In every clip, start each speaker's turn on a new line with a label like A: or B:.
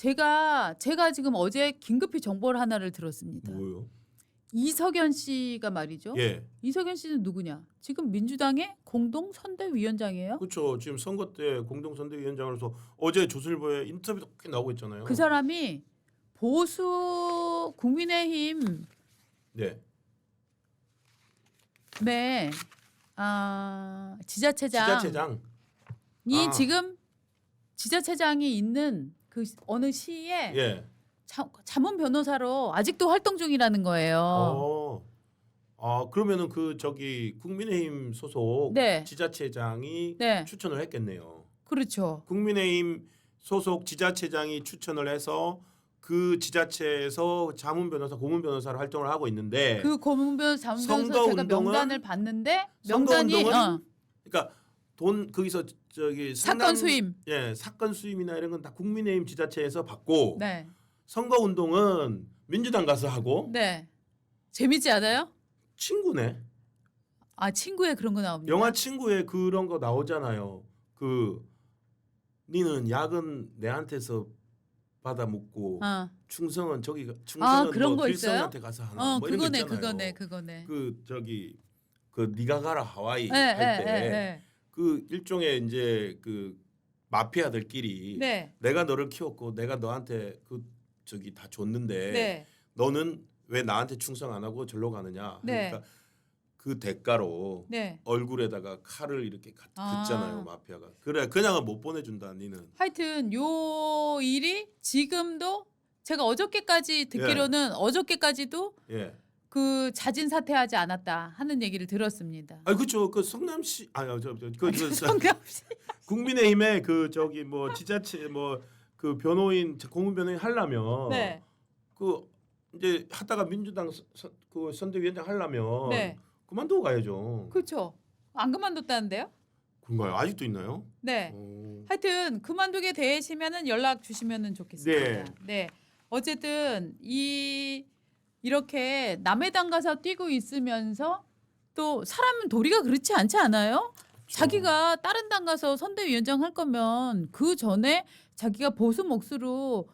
A: 제가 제가 지금 어제 긴급히 정보를 하나를 들었습니다.
B: 뭐요?
A: 이석연 씨가 말이죠.
B: 예.
A: 이석연 씨는 누구냐? 지금 민주당의 공동 선대위원장이에요.
B: 그렇죠. 지금 선거 때 공동 선대위원장으로서 어제 조선일보에 인터뷰도 꽤 나오고 있잖아요.
A: 그 사람이 보수 국민의힘
B: 네.
A: 네. 아, 지자체장.
B: 지자체장.
A: 이
B: 아.
A: 지금 지자체장이 있는 그 어느 시에
B: 예.
A: 자, 자문 변호사로 아직도 활동 중이라는 거예요.
B: 어. 아 그러면은 그 저기 국민의힘 소속
A: 네.
B: 지자체장이
A: 네.
B: 추천을 했겠네요.
A: 그렇죠.
B: 국민의힘 소속 지자체장이 추천을 해서 그 지자체에서 자문 변호사, 고문 변호사로 활동을 하고 있는데
A: 그 고문변 자문
B: 선거
A: 변호사 제가
B: 운동은-
A: 명단을 봤는데 명단이
B: 운동은
A: 어,
B: 그러니까 돈 거기서 저기
A: 사건 수임.
B: 예 사건 수임이나 이런 건 다 국민의힘 지자체에서 받고
A: 네.
B: 선거 운동은 민주당 가서 하고
A: 네. 재밌지 않아요?
B: 친구네
A: 아, 친구의 그런 거 나옵니다.
B: 영화 친구에 그런 거 나오잖아요 그 니는 약은 내한테서 받아 먹고
A: 어.
B: 충성은 저기 가-
A: 아,
B: 충성은
A: 그런
B: 뭐
A: 거 있어요?
B: 길성한테 가서 하나
A: 어,
B: 뭐 이런 거
A: 그거네,
B: 있잖아요.
A: 그거네, 그거네.
B: 그 저기 그 네가 가라 하와이
A: 네, 네,
B: 할때
A: 네,
B: 그 일종의 이제 그 마피아들끼리
A: 네. 네.
B: 내가 너를 키웠고 내가 너한테 그 저기 다 줬는데
A: 네.
B: 너는 왜 나한테 충성 안 하고 절로 가느냐
A: 네.
B: 그러니까 그 대가로
A: 네.
B: 얼굴에다가 칼을 이렇게 가-
A: 아.
B: 긋잖아요 마피아가 그래 그냥은 못 보내준다 니는
A: 하여튼 요 일이 지금도 제가 어저께까지 듣기로는 어저께까지도
B: 예
A: 그 자진 사퇴하지 않았다 하는 얘기를 들었습니다.
B: 아 그렇죠 그 성남시 아저그 그, 저-
A: 성남시
B: 국민의힘의 그 저기 뭐 지자체 뭐 그 변호인 공문 변호인 하려면
A: 네.
B: 그 이제 하다가 민주당 서- 서- 그 선대위원장 하려면
A: 네.
B: 그만두고 가야죠.
A: 그렇죠. 안 그만뒀다는데요?
B: 그런가요? 아직도 있나요?
A: 네.
B: 어.
A: 하여튼 그만두게 되시면은 연락 주시면은 좋겠습니다. 네. 어쨌든 이 이렇게 남의 당 가서 뛰고 있으면서 또 사람은 도리가 그렇지 않지 않아요? 자기가 다른 당 가서 선대위원장 할 거면 그 전에 자기가 보수 몫으로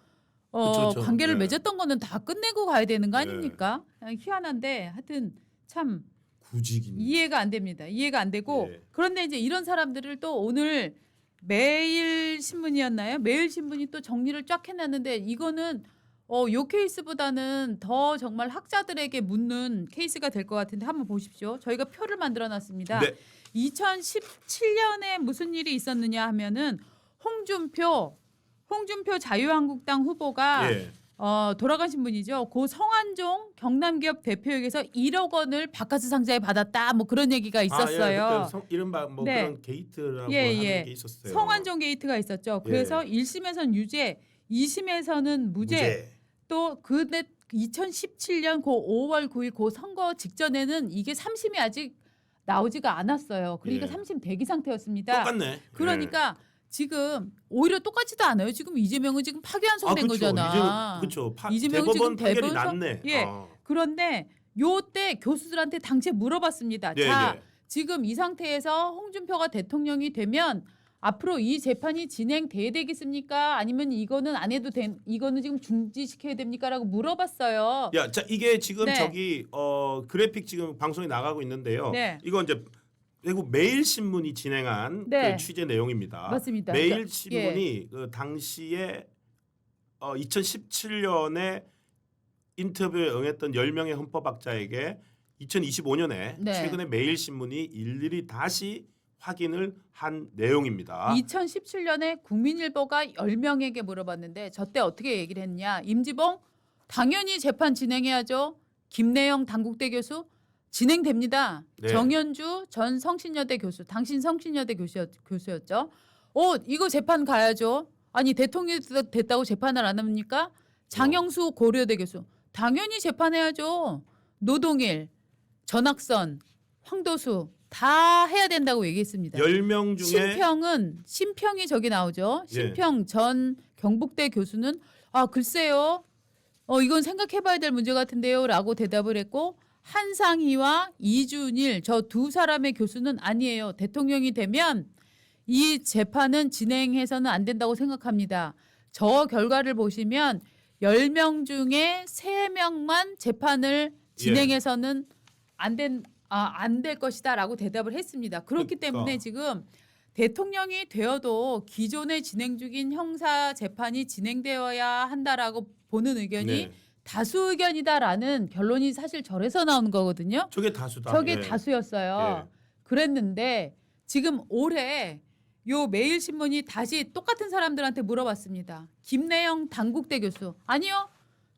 A: 어,
B: 그쵸, 그쵸.
A: 관계를
B: 네.
A: 맺었던 거는 다 끝내고 가야 되는 거
B: 네.
A: 아닙니까? 아, 희한한데 하여튼 참
B: 구직인.
A: 이해가 안 됩니다. 이해가 안 되고
B: 예.
A: 그런데 이제 이런 사람들을 또 오늘 매일 신문이었나요? 매일 신문이 또 정리를 쫙 해놨는데 이거는 어, 요 케이스보다는 더 정말 학자들에게 묻는 케이스가 될 것 같은데 한번 보십시오. 저희가 표를 만들어 놨습니다.
B: 네.
A: 2017년에 무슨 일이 있었느냐 하면은 홍준표 홍준표 자유한국당 후보가
B: 예.
A: 어, 돌아가신 분이죠. 고 성한종 경남기업 대표에게서 1억 원을 바카스 상자에 받았다. 뭐 그런 얘기가 있었어요.
B: 아, 예. 성, 이른바 뭐
A: 네.
B: 그런 게이트라고
A: 예,
B: 하는
A: 예.
B: 게 있었어요.
A: 성한종 게이트가 있었죠. 그래서
B: 예.
A: 1심에선 유죄, 2심에서는 무죄. 또 그때 2017년 고 5월 9일 고 선거 직전에는 이게 3심이 아직 나오지가 않았어요. 그러니까
B: 예.
A: 3심 대기 상태였습니다.
B: 똑같네.
A: 그러니까 지금 오히려 똑같지도 않아요. 지금 이재명은 지금 파기환송된 거잖아.
B: 그렇죠. 파,
A: 이재명은
B: 대법원
A: 지금
B: 판결이
A: 대법원
B: 났네.
A: 예.
B: 아.
A: 그런데 요때 교수들한테 당시에 물어봤습니다.
B: 네,
A: 자,
B: 네.
A: 지금 이 상태에서 홍준표가 대통령이 되면 앞으로 이 재판이 진행돼야 되겠습니까? 아니면 이거는 안 해도 된 이거는 지금 중지시켜야 됩니까라고 물어봤어요.
B: 야, 자 이게 지금
A: 네.
B: 저기 어 그래픽 지금 방송에 나가고 있는데요.
A: 네.
B: 이거 이제 외국 매일 신문이 진행한
A: 네.
B: 그 취재 내용입니다.
A: 맞습니다.
B: 매일
A: 그러니까,
B: 신문이 그 당시에 어 2017년에 인터뷰에 응했던 10명의 헌법학자에게 2025년에
A: 네.
B: 최근에 매일 신문이 일일이 다시 확인을 한 내용입니다.
A: 2017년에 국민일보가 10명에게 물어봤는데 저때 어떻게 얘기를 했냐? 임지봉 당연히 재판 진행해야죠. 김내영 당국대 교수 진행됩니다.
B: 네.
A: 정현주 전 성신여대 교수, 당신 성신여대 교수였, 교수였죠. 어, 이거 재판 가야죠. 아니 대통령이 됐- 됐다고 재판을 안 합니까? 장영수 고려대 교수 당연히 재판해야죠. 노동일, 전학선, 황도수 다 해야 된다고 얘기했습니다.
B: 10명 중에
A: 심평은 심평이 저기 나오죠.
B: 예.
A: 심평 전 경북대 교수는 아 글쎄요. 어 이건 생각해봐야 될 문제 같은데요라고 대답을 했고 한상희와 이준일 저 두 사람의 교수는 아니에요. 대통령이 되면 이 재판은 진행해서는 안 된다고 생각합니다. 저 결과를 보시면 10명 중에 3명만 재판을
B: 예.
A: 진행해서는 안 된 아, 안 될 것이다라고 대답을 했습니다. 그렇기
B: 그러니까.
A: 때문에 지금 대통령이 되어도 기존에 진행 중인 형사 재판이 진행되어야 한다라고 보는 의견이
B: 네.
A: 다수 의견이다라는 결론이 사실 절에서 나오는 거거든요.
B: 저게 다수다.
A: 저게
B: 예.
A: 다수였어요.
B: 예.
A: 그랬는데 지금 올해 요 매일 신문이 다시 똑같은 사람들한테 물어봤습니다. 김내영 단국대 교수 아니요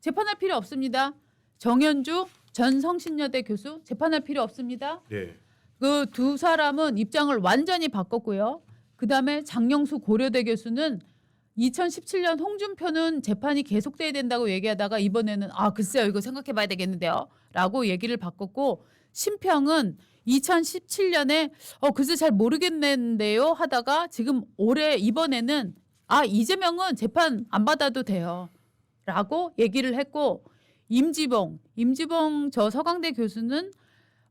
A: 재판할 필요 없습니다. 정현주 전 성신여대 교수 재판할 필요 없습니다.
B: 네.
A: 그 두 사람은 입장을 완전히 바꿨고요. 그 다음에 장영수 고려대 교수는 2017년 홍준표는 재판이 계속돼야 된다고 얘기하다가 이번에는 아 글쎄요 이거 생각해 봐야 되겠는데요 라고 얘기를 바꿨고 심평은 2017년에 어 글쎄 잘 모르겠는데요 하다가 지금 올해 이번에는 아 이재명은 재판 안 받아도 돼요 라고 얘기를 했고 임지봉 임지봉 저 서강대 교수는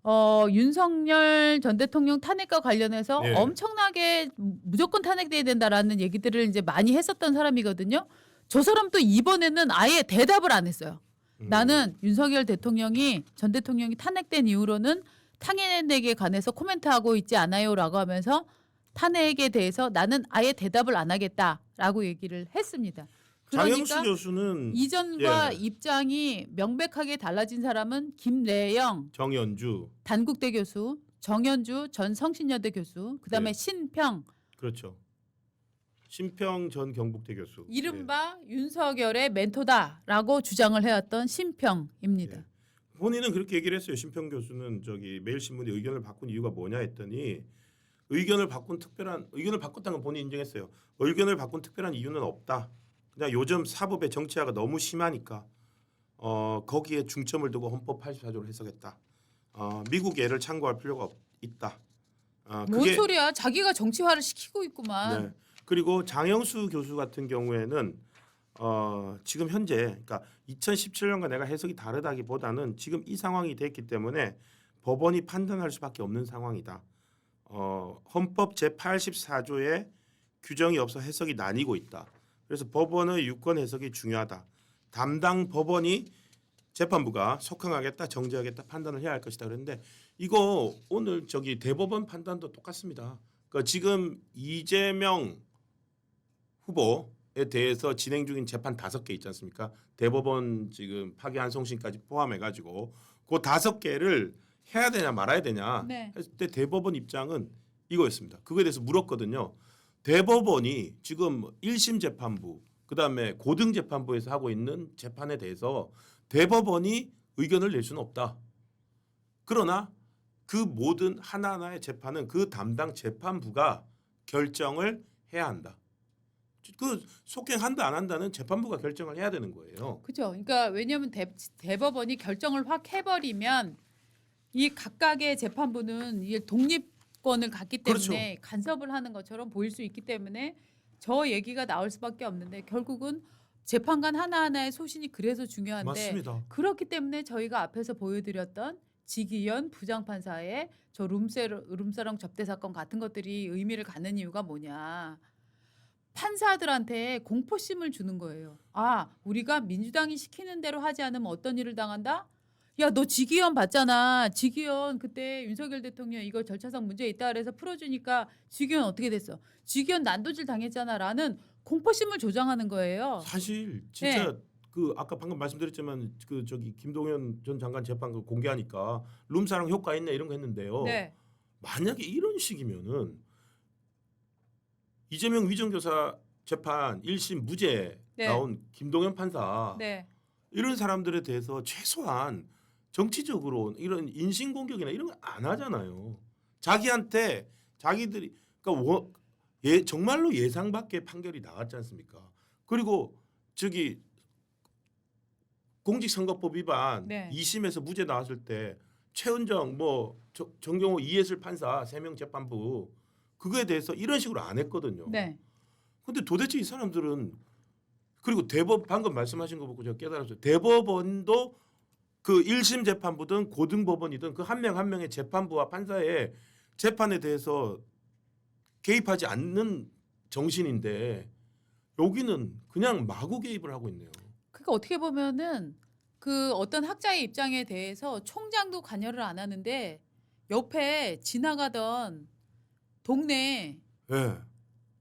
A: 어 윤석열 전 대통령 탄핵과 관련해서
B: 예.
A: 엄청나게 무조건 탄핵돼야 된다라는 얘기들을 이제 많이 했었던 사람이거든요. 저 사람 또 이번에는 아예 대답을 안 했어요.
B: 음.
A: 나는 윤석열 대통령이 전 대통령이 탄핵된 이후로는 탄핵에 관해서 코멘트하고 있지 않아요라고 하면서 탄핵에 대해서 나는 아예 대답을 안 하겠다라고 얘기를 했습니다.
B: 장영수
A: 그러니까
B: 교수는
A: 이전과
B: 예.
A: 입장이 명백하게 달라진 사람은 김래영
B: 정연주
A: 단국대 교수, 정현주 전 성신여대 교수, 그다음에
B: 네.
A: 신평
B: 그렇죠. 심평 전 경북대 교수.
A: 이른바 윤석열의 멘토다라고 주장을 해왔던 신평입니다.
B: 예. 본인은 그렇게 얘기를 했어요. 심평 교수는 저기 매일신문이 의견을 바꾼 이유가 뭐냐 했더니 의견을 바꾼 특별한 의견을 바꿨다는 건 본인이 인정했어요. 의견을 바꾼 특별한 이유는 없다. 그냥 요즘 사법의 정치화가 너무 심하니까 어, 거기에 중점을 두고 헌법 84조를 해석했다. 어, 미국 예를 참고할 필요가 없, 있다. 어,
A: 뭔 소리야? 자기가 정치화를 시키고 있구만.
B: 네. 그리고 장영수 교수 같은 경우에는 어, 지금 현재 그러니까 2017년과 내가 해석이 다르다기보다는 지금 이 상황이 됐기 때문에 법원이 판단할 수밖에 없는 상황이다. 어, 헌법 제 84조에 규정이 없어 해석이 나뉘고 있다. 그래서 법원의 유권 해석이 중요하다. 담당 법원이 재판부가 속항하겠다, 정지하겠다 판단을 해야 할 것이다. 그런데 이거 오늘 저기 대법원 판단도 똑같습니다. 그러니까 지금 이재명 후보에 대해서 진행 중인 재판 다섯 개 있지 않습니까? 대법원 지금 파기 한 송신까지 포함해 가지고 그 다섯 개를 해야 되냐 말아야 되냐
A: 네.
B: 했을 때 대법원 입장은 이거였습니다. 그거에 대해서 물었거든요. 대법원이 지금 1심 재판부 그다음에 고등 재판부에서 하고 있는 재판에 대해서 대법원이 의견을 낼 수는 없다. 그러나 그 모든 하나하나의 재판은 그 담당 재판부가 결정을 해야 한다. 그 속행한다 안 한다는 재판부가 결정을 해야 되는 거예요.
A: 그죠. 그러니까 왜냐하면 대, 대법원이 결정을 확 해버리면 이 각각의 재판부는 이 독립 권을 갖기 때문에
B: 그렇죠.
A: 간섭을 하는 것처럼 보일 수 있기 때문에 저 얘기가 나올 수밖에 없는데 결국은 재판관 하나하나의 소신이 그래서 중요한데
B: 맞습니다.
A: 그렇기 때문에 저희가 앞에서 보여드렸던 지기현 부장판사의 저 룸세, 룸사롱 접대 사건 같은 것들이 의미를 갖는 이유가 뭐냐. 판사들한테 공포심을 주는 거예요. 아, 우리가 민주당이 시키는 대로 하지 않으면 어떤 일을 당한다? 야, 너 지기현 봤잖아. 지기현 그때 윤석열 대통령 이거 절차상 문제 있다 그래서 풀어주니까 지기현 어떻게 됐어? 지기현 난도질 당했잖아 라는 공포심을 조장하는 거예요.
B: 사실 진짜
A: 네.
B: 그 아까 방금 말씀드렸지만 그 저기 김동연 전 장관 재판 그 공개하니까 룸사랑 효과 있네 이런 거 했는데요.
A: 네,
B: 만약에 이런 식이면은 이재명 위정교사 재판 1심 무죄
A: 네.
B: 나온 김동연 판사
A: 네,
B: 이런 사람들에 대해서 최소한 정치적으로 이런 인신 공격이나 이런 거 안 하잖아요. 자기한테 자기들이 그러니까 워, 예 정말로 예상 밖의 판결이 나왔지 않습니까? 그리고 저기 공직선거법 위반
A: 네.
B: 2심에서 무죄 나왔을 때 최은정 뭐 정- 정경호 이해슬 판사 세명 재판부 그거에 대해서 이런 식으로 안 했거든요.
A: 네.
B: 근데 도대체 이 사람들은 그리고 대법 방금 말씀하신 거 보고 제가 깨달았어요. 대법원도 그 1심 재판부든 고등법원이든 그 한 명 한 명의 재판부와 판사의 재판에 대해서 개입하지 않는 정신인데 여기는 그냥 마구 개입을 하고 있네요.
A: 그러니까 어떻게 보면은 그 어떤 학자의 입장에 대해서 총장도 관여를 안 하는데 옆에 지나가던 동네
B: 예.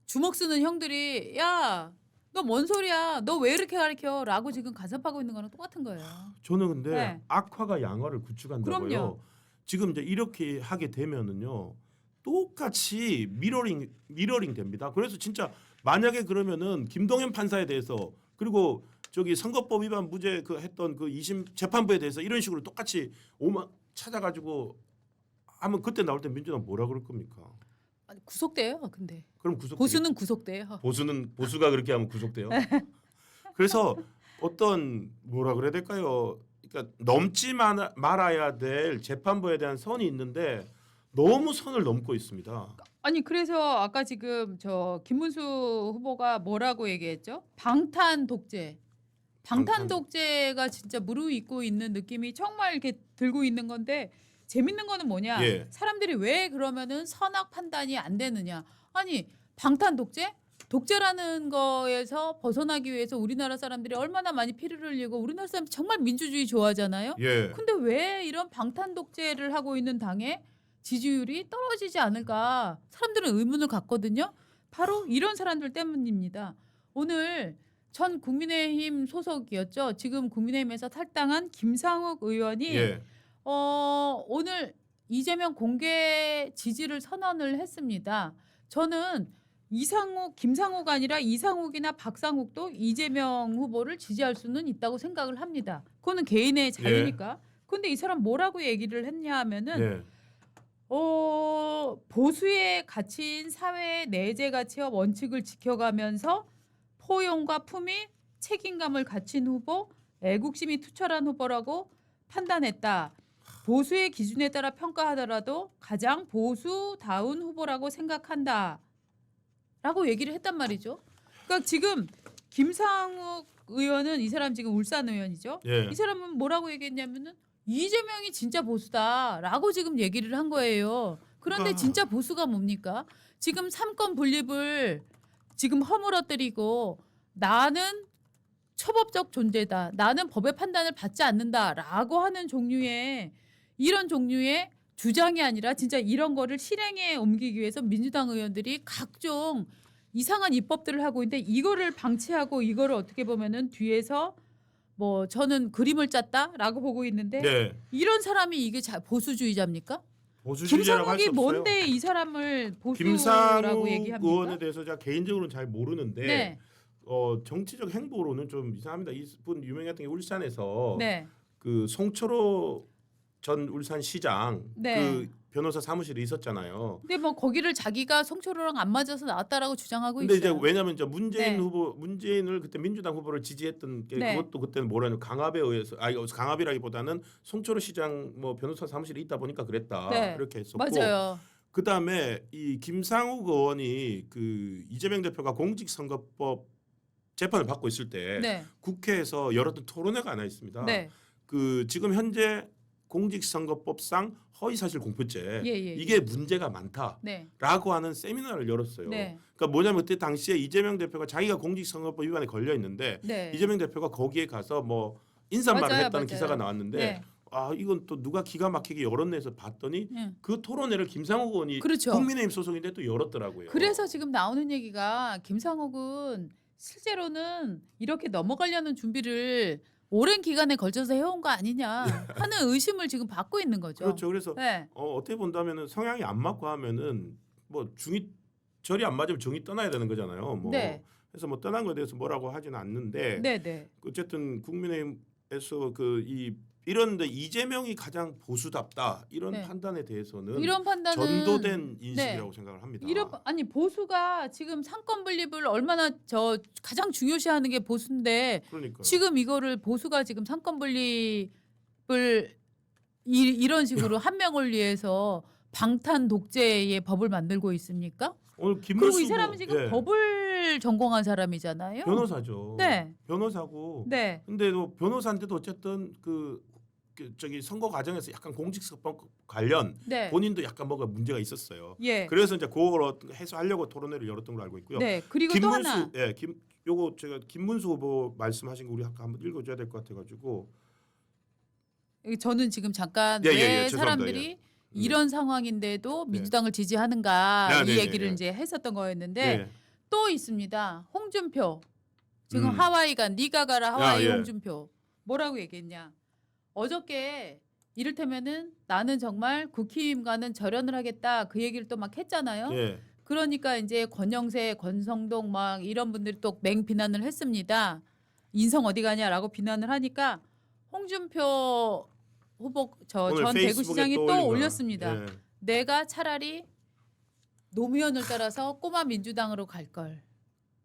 A: 주먹 쓰는 형들이 야 너 뭔 소리야 너 왜 이렇게 가르쳐 라고 지금 간섭하고 있는 거랑 똑같은 거예요.
B: 저는 근데
A: 네.
B: 악화가 양화를 구축한다고요.
A: 그럼요.
B: 지금 이제 이렇게 하게 되면은요. 똑같이 미러링 미러링 됩니다. 그래서 진짜 만약에 그러면은 김동연 판사에 대해서 그리고 저기 선거법 위반 무죄 그 했던 그 2심 재판부에 대해서 이런 식으로 똑같이 오만 찾아가지고 하면 그때 나올 때 민주당 뭐라 그럴 겁니까?
A: 아니, 구속돼요. 근데
B: 그럼 구속
A: 보수는 구속돼요.
B: 보수는 보수가 그렇게 하면 구속돼요. 그래서 어떤 뭐라 그래야 될까요? 그러니까 넘지 마- 말아야 될 재판부에 대한 선이 있는데 너무 선을 넘고 있습니다.
A: 아니 그래서 아까 지금 저 김문수 후보가 뭐라고 얘기했죠? 방탄 독재. 방탄
B: 방탄.
A: 독재가 진짜 무르익고 있는 느낌이 정말 이렇게 들고 있는 건데 재밌는 거는 뭐냐?
B: 예.
A: 사람들이 왜 그러면은 선악 판단이 안 되느냐? 아니 방탄 독재? 독재라는 거에서 벗어나기 위해서 우리나라 사람들이 얼마나 많이 피를 흘리고 우리나라 사람 정말 민주주의 좋아하잖아요.
B: 예.
A: 근데 왜 이런 방탄 독재를 하고 있는 당의 지지율이 떨어지지 않을까 사람들은 의문을 갖거든요. 바로 이런 사람들 때문입니다. 오늘 전 국민의힘 소속이었죠. 지금 국민의힘에서 탈당한 김상욱 의원이
B: 예.
A: 어, 오늘 이재명 공개 지지를 선언을 했습니다. 저는 이상욱, 김상욱가 아니라 이상욱이나 박상욱도 이재명 후보를 지지할 수는 있다고 생각을 합니다. 그거는 개인의 자유니까. 근데 이 사람 뭐라고 얘기를 했냐 하면은
B: 예.
A: 어, 보수의 가치인 사회의 내재 가치와 원칙을 지켜가면서 포용과 품위, 책임감을 갖춘 후보, 애국심이 투철한 후보라고 판단했다. 보수의 기준에 따라 평가하더라도 가장 보수다운 후보라고 생각한다. 라고 얘기를 했단 말이죠. 그러니까 지금 김상욱 의원은 이 사람 지금 울산 의원이죠.
B: 예.
A: 이 사람은 뭐라고 얘기했냐면은 이재명이 진짜 보수다라고 지금 얘기를 한 거예요. 그런데
B: 그러니까.
A: 진짜 보수가 뭡니까? 지금 삼권 분립을 지금 허물어뜨리고 나는 초법적 존재다. 나는 법의 판단을 받지 않는다라고 하는 종류의 이런 종류의 주장이 아니라 진짜 이런 거를 실행에 옮기기 위해서 민주당 의원들이 각종 이상한 입법들을 하고 있는데 이거를 방치하고 이거를 어떻게 보면은 뒤에서 뭐 저는 그림을 짰다라고 보고 있는데
B: 네.
A: 이런 사람이 이게 자, 보수주의자입니까?
B: 보수주의자라고 할수
A: 김상욱이
B: 없어요.
A: 뭔데 이 사람을 보수라고
B: 김상욱
A: 얘기합니까?
B: 의원에 대해서 제가 개인적으로는 잘 모르는데
A: 네,
B: 어, 정치적 행보로는 좀 이상합니다. 이분 유명했던 게 울산에서
A: 네,
B: 그 송철호 전 울산시장
A: 네.
B: 그 변호사 사무실에 있었잖아요.
A: 근데 뭐 거기를 자기가 송철호랑 안 맞아서 나왔다라고 주장하고
B: 근데
A: 있어요.
B: 이제 왜냐하면 이제 문재인
A: 네.
B: 후보 문재인을 그때 민주당 후보를 지지했던 게
A: 네.
B: 그것도 그때는 뭐라냐 강압에 의해서 아니 강압이라기보다는 송철호 시장 뭐 변호사 사무실에 있다 보니까 그랬다
A: 네.
B: 이렇게 했었고
A: 맞아요.
B: 그 다음에 이 김상욱 의원이 그 이재명 대표가 공직선거법 재판을 받고 있을 때
A: 네,
B: 국회에서 열었던 토론회가 하나 있습니다.
A: 네,
B: 그 지금 현재 공직선거법상 허위사실 공표죄
A: 예, 예,
B: 이게 문제가 많다라고
A: 네,
B: 하는 세미나를 열었어요.
A: 네,
B: 그러니까 뭐냐면 그때 당시에 이재명 대표가 자기가 공직선거법 위반에 걸려 있는데
A: 네.
B: 이재명 대표가 거기에 가서 뭐 인사말을
A: 맞아요,
B: 했다는
A: 맞아요.
B: 기사가 나왔는데
A: 네,
B: 아 이건 또 누가 기가 막히게 열었네서 봤더니
A: 네.
B: 그 토론회를 김상욱 의원이
A: 그렇죠.
B: 국민의힘 소속인데 또 열었더라고요.
A: 그래서 지금 나오는 얘기가 김상욱은 실제로는 이렇게 넘어가려는 준비를 오랜 기간에 걸쳐서 해온 거 아니냐 하는 의심을 지금 받고 있는 거죠.
B: 그렇죠. 그래서
A: 네,
B: 어, 어떻게 본다면은 성향이 안 맞고 하면은 뭐 중이 절이 안 맞으면 정이 떠나야 되는 거잖아요. 뭐
A: 네.
B: 그래서 뭐 떠난 거에 대해서 뭐라고 하지는 않는데
A: 네, 네.
B: 어쨌든 국민의힘에서 그 이 이런데 이재명이 가장 보수답다 이런
A: 네.
B: 판단에 대해서는
A: 이런 판단은
B: 전도된 인식이라고 생각을 합니다.
A: 이런 아니 보수가 지금 상권 분립을 얼마나 저 가장 중요시하는 게 보수인데
B: 그러니까
A: 지금 이거를 보수가 지금 상권 분립을 이, 이런 식으로 한 명을 위해서 방탄 독재의 법을 만들고 있습니까?
B: 오늘 김문수
A: 그리고 이 사람은 지금
B: 예,
A: 법을 전공한 사람이잖아요.
B: 변호사죠.
A: 네.
B: 변호사고
A: 네.
B: 근데 또 변호사인데도 어쨌든 그 그 저기 선거 과정에서 약간 공직선거 관련
A: 네.
B: 본인도 약간 뭐가 문제가 있었어요.
A: 예.
B: 그래서 이제 그걸 어- 해소하려고 토론회를 열었던 걸로 알고 있고요.
A: 네. 그리고 또
B: 김문수
A: 하나.
B: 예, 김 요거 제가 김문수 후보 말씀하신 거 우리 아까 한번 읽어줘야 될 것 같아가지고
A: 저는 지금 잠깐
B: 예, 예,
A: 왜
B: 예, 죄송합니다.
A: 사람들이
B: 예.
A: 이런 상황인데도
B: 네.
A: 민주당을 지지하는가
B: 네,
A: 이
B: 네, 네,
A: 얘기를
B: 네.
A: 이제 했었던 거였는데
B: 네.
A: 또 있습니다. 홍준표 지금
B: 음.
A: 하와이가 네가 가라 하와이
B: 예.
A: 홍준표 뭐라고 얘기했냐? 어저께 이를테면은 나는 정말 국힘과는 절연을 하겠다 그 얘기를 또 막 했잖아요.
B: 예.
A: 그러니까 이제 권영세, 권성동 막 이런 분들이 또 맹 비난을 했습니다. 인성 어디 가냐라고 비난을 하니까 홍준표 후보 저
B: 오늘
A: 전
B: 페이스북에
A: 대구시장이 또,
B: 올린 거야.
A: 올렸습니다.
B: 예.
A: 내가 차라리 노무현을 따라서 꼬마 민주당으로 갈 걸.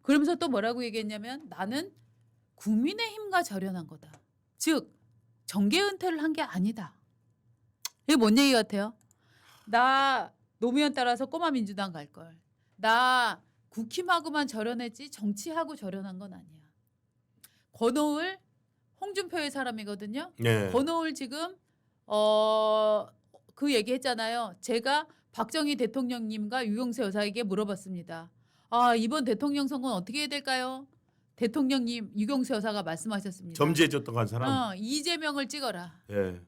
A: 그러면서 또 뭐라고 얘기했냐면 나는 국민의힘과 절연한 거다. 즉 정계 은퇴를 한 게 아니다. 이게 뭔 얘기 같아요? 나 노무현 따라서 꼬마 민주당 갈 걸. 나 국힘하고만 절연했지 정치하고 절연한 건 아니야. 권오을 홍준표의 사람이거든요.
B: 예.
A: 권오을 지금 어 그 얘기했잖아요. 제가 박정희 대통령님과 유영세 여사에게 물어봤습니다. 아 이번 대통령 선거는 어떻게 해야 될까요? 대통령님 유경세 여사가 말씀하셨습니다.
B: 점지해줬던 한 사람.
A: 어, 이재명을 찍어라.
B: 예.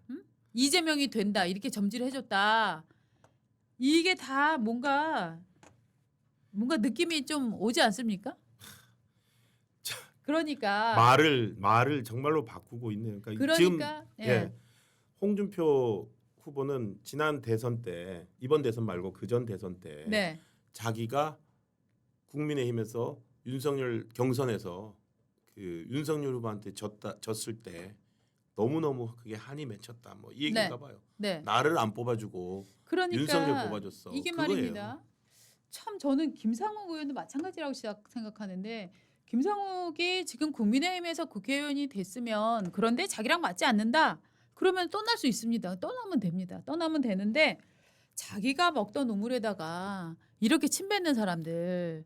A: 이재명이 된다 이렇게 점지를 해줬다. 이게 다 뭔가 뭔가 느낌이 좀 오지 않습니까? 그러니까
B: 말을 말을 정말로 바꾸고 있네요. 그러니까, 지금
A: 그러니까
B: 예.
A: 예.
B: 홍준표 후보는 지난 대선 때 이번 대선 말고 그 전 대선 때
A: 네.
B: 자기가 국민의힘에서 윤석열 경선에서 그 윤석열 후보한테 졌다 졌을 때 너무 너무 그게 한이 맺혔다 뭐 이 얘기인가 봐요.
A: 네.
B: 나를 안 뽑아주고
A: 그러니까
B: 윤석열 뽑아줬어.
A: 이게
B: 그거예요.
A: 말입니다. 참 저는 김상욱 의원도 마찬가지라고 생각하는데 김상욱이 지금 국민의힘에서 국회의원이 됐으면 그런데 자기랑 맞지 않는다. 그러면 떠날 수 있습니다. 떠나면 됩니다. 떠나면 되는데 자기가 먹던 우물에다가 이렇게 침 뱉는 사람들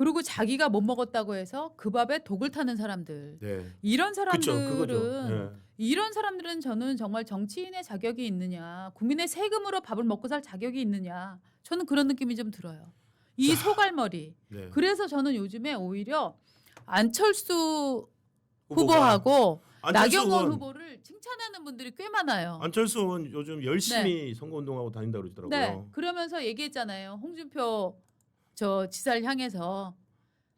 A: 그리고 자기가 못 먹었다고 해서 그 밥에 독을 타는 사람들
B: 네.
A: 이런. 사람들은.
B: 예.
A: 이런 사람들은 저는 정말 정치인의 자격이 있느냐, 국민의 세금으로 밥을 먹고 살 자격이 있느냐, 저는 그런 느낌이 좀 들어요. 이
B: 자,
A: 소갈머리.
B: 네.
A: 그래서 저는 요즘에 오히려 안철수 후보하고
B: 안철수
A: 나경원
B: 의원,
A: 후보를 칭찬하는 분들이 꽤 많아요.
B: 안철수 의원 요즘 열심히 선거운동하고 다닌다 그러더라고요.
A: 네, 그러면서 얘기했잖아요. 홍준표 저 지사를 향해서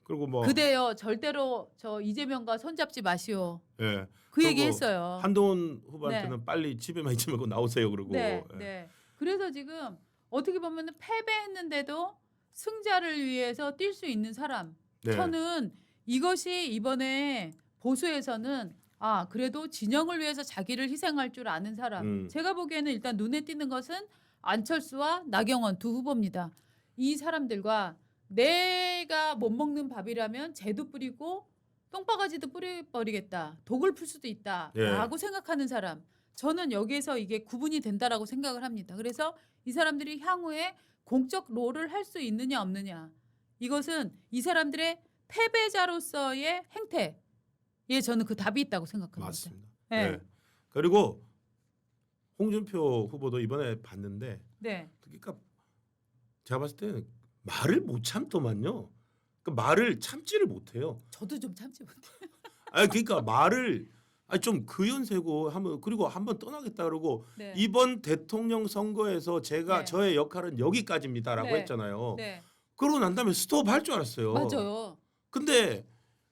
B: 그리고 뭐
A: 그대여 절대로 저 이재명과 손잡지 마시오.
B: 예.
A: 그
B: 그리고
A: 얘기 했어요.
B: 한동훈 후보한테는 빨리 집에만 있지 말고 나오세요 그러고
A: 네,
B: 예.
A: 네. 그래서 지금 어떻게 보면 패배했는데도 승자를 위해서 뛸 수 있는 사람.
B: 네.
A: 저는 이것이 이번에 보수에서는 아 그래도 진영을 위해서 자기를 희생할 줄 아는 사람.
B: 음.
A: 제가 보기에는 일단 눈에 띄는 것은 안철수와 나경원 두 후보입니다. 이 사람들과 내가 못 먹는 밥이라면 재도 뿌리고 똥바가지도 뿌려버리겠다. 독을 풀 수도
B: 예.
A: 있다라고 생각하는 사람. 저는 여기에서 이게 구분이 된다라고 생각을 합니다. 그래서 이 사람들이 향후에 공적 롤을 할 수 있느냐 없느냐 이것은 이 사람들의 패배자로서의 행태. 예, 저는 그 답이 있다고 생각합니다.
B: 맞습니다.
A: 네.
B: 네. 그리고 홍준표 후보도 이번에 봤는데
A: 네.
B: 그러니까 제가 봤을 때는 말을 못 참더만요. 그 말을 참지를 못해요.
A: 저도 좀 참지 못해.
B: 아 그러니까 말을 아니 좀 그 연세고 하면 그리고 한번 떠나겠다 그러고
A: 네.
B: 이번 대통령 선거에서 제가
A: 네.
B: 저의 역할은 여기까지입니다라고
A: 네.
B: 했잖아요.
A: 네.
B: 그러고 난 다음에 스톱 할 줄 알았어요.
A: 맞아요.
B: 근데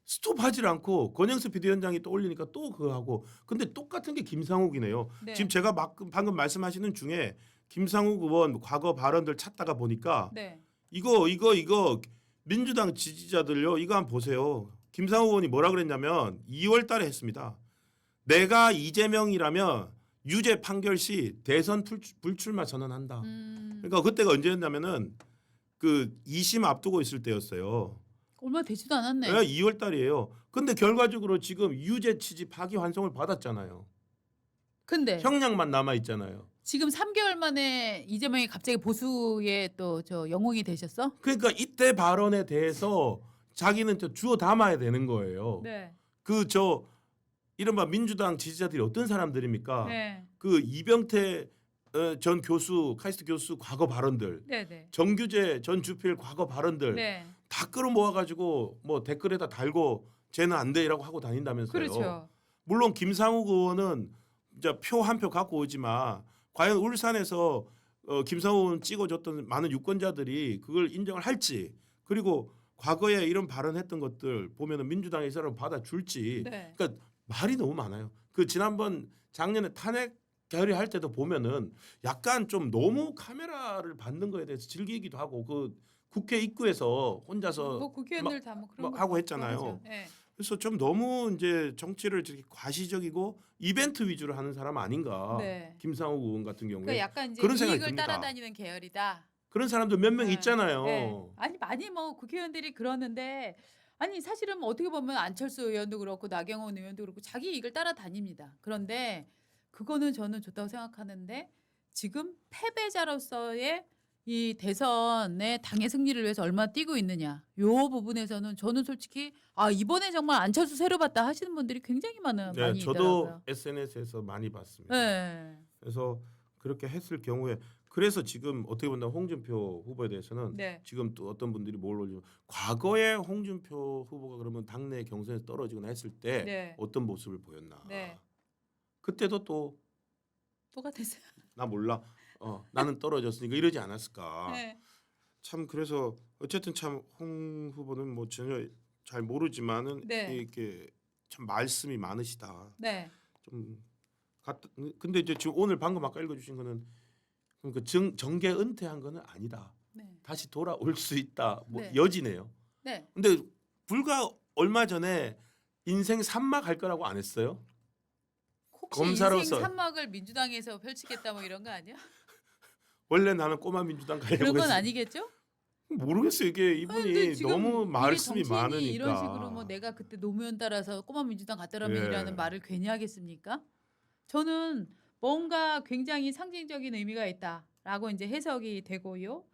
B: 스톱하지 않고 권영수 비대위원장이 또 올리니까 또 그거 하고 근데 똑같은 게 김상욱이네요.
A: 네.
B: 지금 제가 막 방금 말씀하시는 중에 김상욱 의원 과거 발언들 찾다가 보니까
A: 네.
B: 이거 이거 이거 민주당 지지자들요 이거 한번 보세요. 김상욱 의원이 뭐라 그랬냐면 2월 달에 했습니다. 내가 이재명이라면 유죄 판결 시 대선 불출- 불출 마 선언한다.
A: 음,
B: 그러니까 그때가 언제였냐면은 그 2심 앞두고 있을 때였어요.
A: 얼마 되지도 않았네.
B: 네. 2월 달이에요. 근데 결과적으로 지금 유죄 취지 파기 환송을 받았잖아요.
A: 근데
B: 형량만 남아 있잖아요.
A: 지금 3개월 만에 이재명이 갑자기 보수의 또 저 영웅이 되셨어?
B: 그러니까 이때 발언에 대해서 자기는 저 주워 담아야 되는 거예요.
A: 네.
B: 그 저 이른바 민주당 지지자들이 어떤 사람들입니까?
A: 네.
B: 그 이병태 어, 전 교수 카이스트 교수 과거 발언들,
A: 네, 네.
B: 정규재 전 주필 과거 발언들
A: 네.
B: 다 끌어모아 가지고 뭐 댓글에다 달고 쟤는 안 돼라고 하고 다닌다면서요.
A: 그렇죠.
B: 물론 김상욱 의원은 이제 표 한 표 갖고 오지만 과연 울산에서 어, 의원 찍어줬던 많은 유권자들이 그걸 인정을 할지 그리고 과거에 이런 발언했던 것들 보면은 민주당이 이 사람 받아줄지
A: 네.
B: 그러니까 말이 너무 많아요. 그 지난번 작년에 탄핵 결의할 때도 보면은 약간 좀 너무 카메라를 받는 거에 대해서 즐기기도 하고 그 국회 입구에서 혼자서
A: 뭐 국회의원들 다 뭐 그런 막거
B: 하고 했잖아요.
A: 네.
B: 그래서 좀 너무 이제 정치를 이렇게 과시적이고 이벤트 위주로 하는 사람 아닌가.
A: 네.
B: 김상욱 의원 같은 경우에
A: 그러니까 약간 이제
B: 그런 생각이
A: 이익을
B: 듭니다.
A: 따라다니는 계열이다.
B: 그런 사람들 몇명
A: 네.
B: 있잖아요.
A: 네. 아니 많이 뭐 국회의원들이 그러는데 아니 사실은 뭐 어떻게 보면 안철수 의원도 그렇고 나경원 의원도 그렇고 자기 이익을 따라다닙니다. 그런데 그거는 저는 좋다고 생각하는데 지금 패배자로서의 이 대선의 당의 승리를 위해서 얼마나 뛰고 있느냐. 요 부분에서는 저는 솔직히 아 이번에 정말 안철수 새로 봤다 하시는 분들이 굉장히 많아
B: 네,
A: 많이
B: 저도
A: 있더라고요.
B: SNS에서 많이 봤습니다.
A: 네.
B: 그래서 그렇게 했을 경우에 그래서 지금 어떻게 본다면 홍준표 후보에 대해서는
A: 네.
B: 지금 또 어떤 분들이 뭘 올리면 과거에 홍준표 후보가 그러면 당내 경선에서 떨어지거나 했을 때
A: 네.
B: 어떤 모습을 보였나.
A: 네.
B: 그때도 또나
A: 똑같았어요.
B: 몰라. 어, 나는 떨어졌으니까 이러지 않았을까.
A: 네.
B: 참 그래서 어쨌든 참 홍 후보는 뭐 전혀 잘 모르지만은
A: 네.
B: 이렇게 참 말씀이 많으시다.
A: 네.
B: 좀 갔. 근데 이제 지금 오늘 방금 아까 읽어주신 거는 그 정, 정계 은퇴한 거는 아니다.
A: 네.
B: 다시 돌아올 수 있다. 뭐
A: 네.
B: 여지네요.
A: 네.
B: 근데 불과 얼마 전에 인생 산막 할 거라고 안 했어요?
A: 혹시
B: 검사로서-
A: 인생 산막을 민주당에서 펼치겠다 뭐 이런 거 아니야?
B: 원래 나는 꼬마 민주당 가려고
A: 그런 건
B: 했어.
A: 아니겠죠?
B: 모르겠어요. 이게
A: 근데
B: 이분이
A: 지금
B: 너무
A: 이게
B: 말씀이
A: 정치인이
B: 많으니까.
A: 이런 식으로 뭐 내가 그때 노무현 따라서 꼬마 민주당 갔더라면이라는
B: 예.
A: 말을 괜히 하겠습니까? 저는 뭔가 굉장히 상징적인 의미가 있다라고 이제 해석이 되고요.